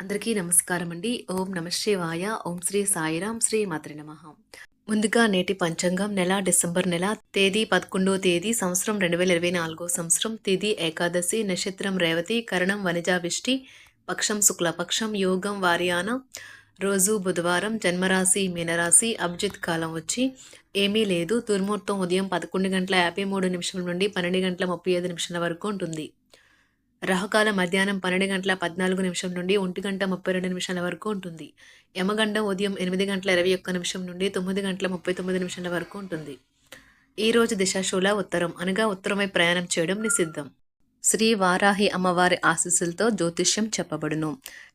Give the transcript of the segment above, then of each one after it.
అందరికీ నమస్కారం అండి ఓం నమ శివాయ. ఓం శ్రీ సాయిరాం శ్రీ మాత్రి నమ. ముందుగా నేటి పంచాంగం నెల డిసెంబర్ నెల తేదీ పదకొండో తేదీ సంవత్సరం రెండు వేల ఇరవై నాలుగో సంవత్సరం తిథి ఏకాదశి నక్షత్రం రేవతి కరణం వనిజావిష్టి పక్షం శుక్లపక్షం యోగం వారియాన రోజు బుధవారం జన్మరాశి మీనరాశి అభిజిత్ కాలం వచ్చి ఏమీ లేదు. దుర్ముహూర్తం ఉదయం పదకొండు గంటల యాభై మూడు నిమిషం నుండి పన్నెండు గంటల ముప్పై ఐదు నిమిషాల వరకు ఉంటుంది. రాహుకాలం మధ్యాహ్నం పన్నెండు గంటల పద్నాలుగు నిమిషం నుండి ఒంటి గంట ముప్పై రెండు నిమిషాల వరకు ఉంటుంది. యమగండం ఉదయం ఎనిమిది గంటల ఇరవై ఒక్క నిమిషం నుండి తొమ్మిది గంటల ముప్పై తొమ్మిది నిమిషాల వరకు ఉంటుంది. ఈ రోజు దిశాశూల ఉత్తరం. అనగా ఉత్తరమై ప్రయాణం చేయడం నిషిద్ధం. శ్రీ వారాహి అమ్మవారి ఆశీస్సులతో జ్యోతిష్యం చెప్పబడును.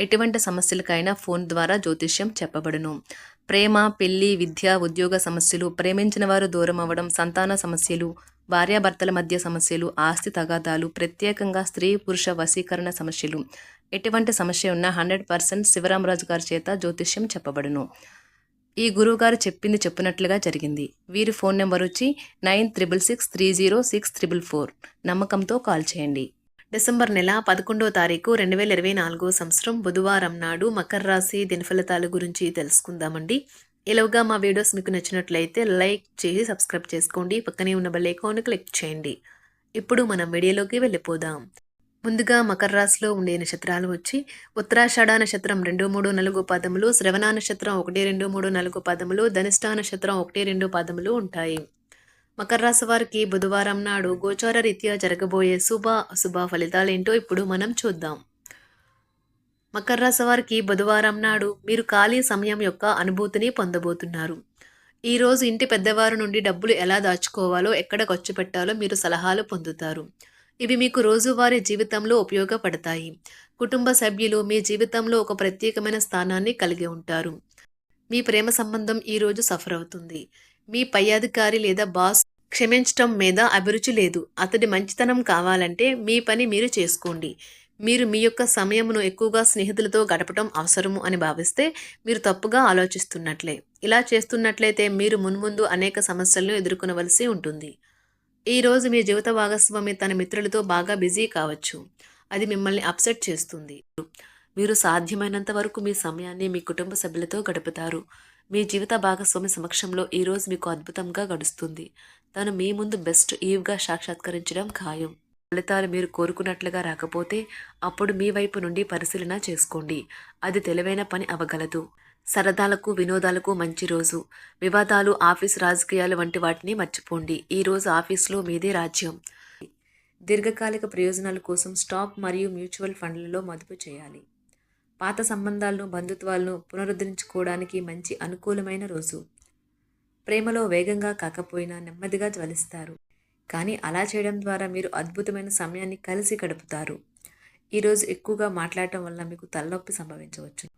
ఎటువంటి సమస్యలకైనా ఫోన్ ద్వారా జ్యోతిష్యం చెప్పబడును. ప్రేమ పెళ్ళి విద్య ఉద్యోగ సమస్యలు ప్రేమించిన వారు దూరం అవ్వడం సంతాన సమస్యలు భార్యాభర్తల మధ్య సమస్యలు ఆస్తి తగాదాలు ప్రత్యేకంగా స్త్రీ పురుష వశీకరణ సమస్యలు. ఎటువంటి సమస్య ఉన్నా హండ్రెడ్ పర్సెంట్ శివరామరాజు గారి చేత జ్యోతిష్యం చెప్పబడును. ఈ గురువుగారు చెప్పింది చెప్పినట్లుగా జరిగింది. వీరి ఫోన్ నెంబర్ వచ్చి nine triple six three zero six triple four. నమ్మకంతో కాల్ చేయండి. డిసెంబర్ నెల పదకొండో తారీఖు రెండు వేల ఇరవై నాలుగో సంవత్సరం బుధవారం నాడు మకర రాశి దినఫలితాల గురించి తెలుసుకుందామండి. ఇలాగా మా వీడియోస్ మీకు నచ్చినట్లయితే లైక్ చేసి సబ్స్క్రైబ్ చేసుకోండి. పక్కనే ఉన్న బెల్ ఐకాన్ క్లిక్ చేయండి. ఇప్పుడు మనం వీడియోలోకి వెళ్ళిపోదాం. ముందుగా మకర రాశిలో ఉండే నక్షత్రాలు వచ్చి ఉత్తరాషాఢ నక్షత్రం రెండు మూడు నాలుగు పదములు శ్రవణ నక్షత్రం ఒకటి రెండు మూడు నాలుగు పదములు ధనిష్ట నక్షత్రం ఒకటి రెండు పదములు ఉంటాయి. మకర రాశి వారికి బుధవారం నాడు గోచార రీత్యా జరగబోయే శుభ అశుభ ఫలితాలేంటో ఇప్పుడు మనం చూద్దాం. మకర రాశి వారికి బుధవారం నాడు మీరు ఖాళీ సమయం యొక్క అనుభూతిని పొందబోతున్నారు. ఈ రోజు ఇంటి పెద్దవారి నుండి డబ్బులు ఎలా దాచుకోవాలో ఎక్కడ ఖర్చు పెట్టాలో మీరు సలహాలు పొందుతారు. ఇవి మీకు రోజువారీ జీవితంలో ఉపయోగపడతాయి. కుటుంబ సభ్యులు మీ జీవితంలో ఒక ప్రత్యేకమైన స్థానాన్ని కలిగి ఉంటారు. మీ ప్రేమ సంబంధం ఈరోజు సఫర్ అవుతుంది మీ పై అధికారి లేదా బాస్ క్షమించటం మీద అభిరుచి లేదు. అతడి మంచితనం కావాలంటే మీ పని మీరు చేసుకోండి. మీరు మీ యొక్క సమయమును ఎక్కువగా స్నేహితులతో గడపడం అవసరము అని భావిస్తే మీరు తప్పుగా ఆలోచిస్తున్నట్లే. ఇలా చేస్తున్నట్లయితే మీరు మున్ముందు అనేక సమస్యలను ఎదుర్కొనవలసి ఉంటుంది. ఈరోజు మీ జీవిత భాగస్వామి తన మిత్రులతో బాగా బిజీ కావచ్చు. అది మిమ్మల్ని అప్సెట్ చేస్తుంది. మీరు సాధ్యమైనంత వరకు మీ సమయాన్ని మీ కుటుంబ సభ్యులతో గడుపుతారు. మీ జీవిత భాగస్వామి సమక్షంలో ఈరోజు మీకు అద్భుతంగా గడుస్తుంది. తను మీ ముందు బెస్ట్ ఈవ్గా సాక్షాత్కరించడం ఖాయం. ఫలితాలు మీరు కోరుకున్నట్లుగా రాకపోతే అప్పుడు మీ వైపు నుండి పరిశీలన చేసుకోండి. అది తెలివైన పని అవగలదు. సరదాలకు వినోదాలకు మంచి రోజు. వివాదాలు ఆఫీస్ రాజకీయాలు వంటి వాటిని మర్చిపోండి. ఈ రోజు ఆఫీస్లో మీదే రాజ్యం. దీర్ఘకాలిక ప్రయోజనాల కోసం స్టాక్ మరియు మ్యూచువల్ ఫండ్లలో మదుపు చేయాలి. పాత సంబంధాలను బంధుత్వాలను పునరుద్ధరించుకోవడానికి మంచి అనుకూలమైన రోజు. ప్రేమలో వేగంగా కాకపోయినా నెమ్మదిగా జ్వలిస్తారు. కానీ అలా చేయడం ద్వారా మీరు అద్భుతమైన సమయాన్ని కలిసి గడుపుతారు. ఈరోజు ఎక్కువగా మాట్లాడటం వల్ల మీకు తలనొప్పి సంభవించవచ్చు.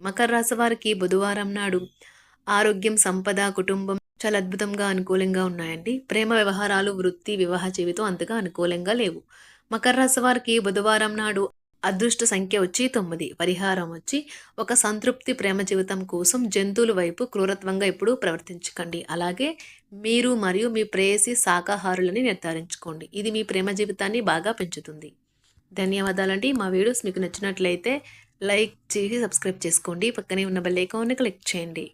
మకర రాశి వారికి బుధవారం నాడు ఆరోగ్యం సంపద కుటుంబం చాలా అద్భుతంగా అనుకూలంగా ఉన్నాయండి. ప్రేమ వ్యవహారాలు వృత్తి వివాహ జీవితం అంతగా అనుకూలంగా లేవు. మకర రాశి వారికి బుధవారం నాడు అదృష్ట సంఖ్య వచ్చి తొమ్మిది. పరిహారం వచ్చి ఒక సంతృప్తి ప్రేమ జీవితం కోసం జంతువుల వైపు క్రూరత్వంగా ఎప్పుడూ ప్రవర్తించకండి. అలాగే మీరు మరియు మీ ప్రేయసి శాకాహారులని నిర్ధారించుకోండి. ఇది మీ ప్రేమ జీవితాన్ని బాగా పెంచుతుంది. ధన్యవాదాలండి. మా వీడియోస్ మీకు నచ్చినట్లయితే లైక్ చేసి సబ్స్క్రైబ్ చేసుకోండి. పక్కనే ఉన్న బెల్ ఐకాన్ని క్లిక్ చేయండి.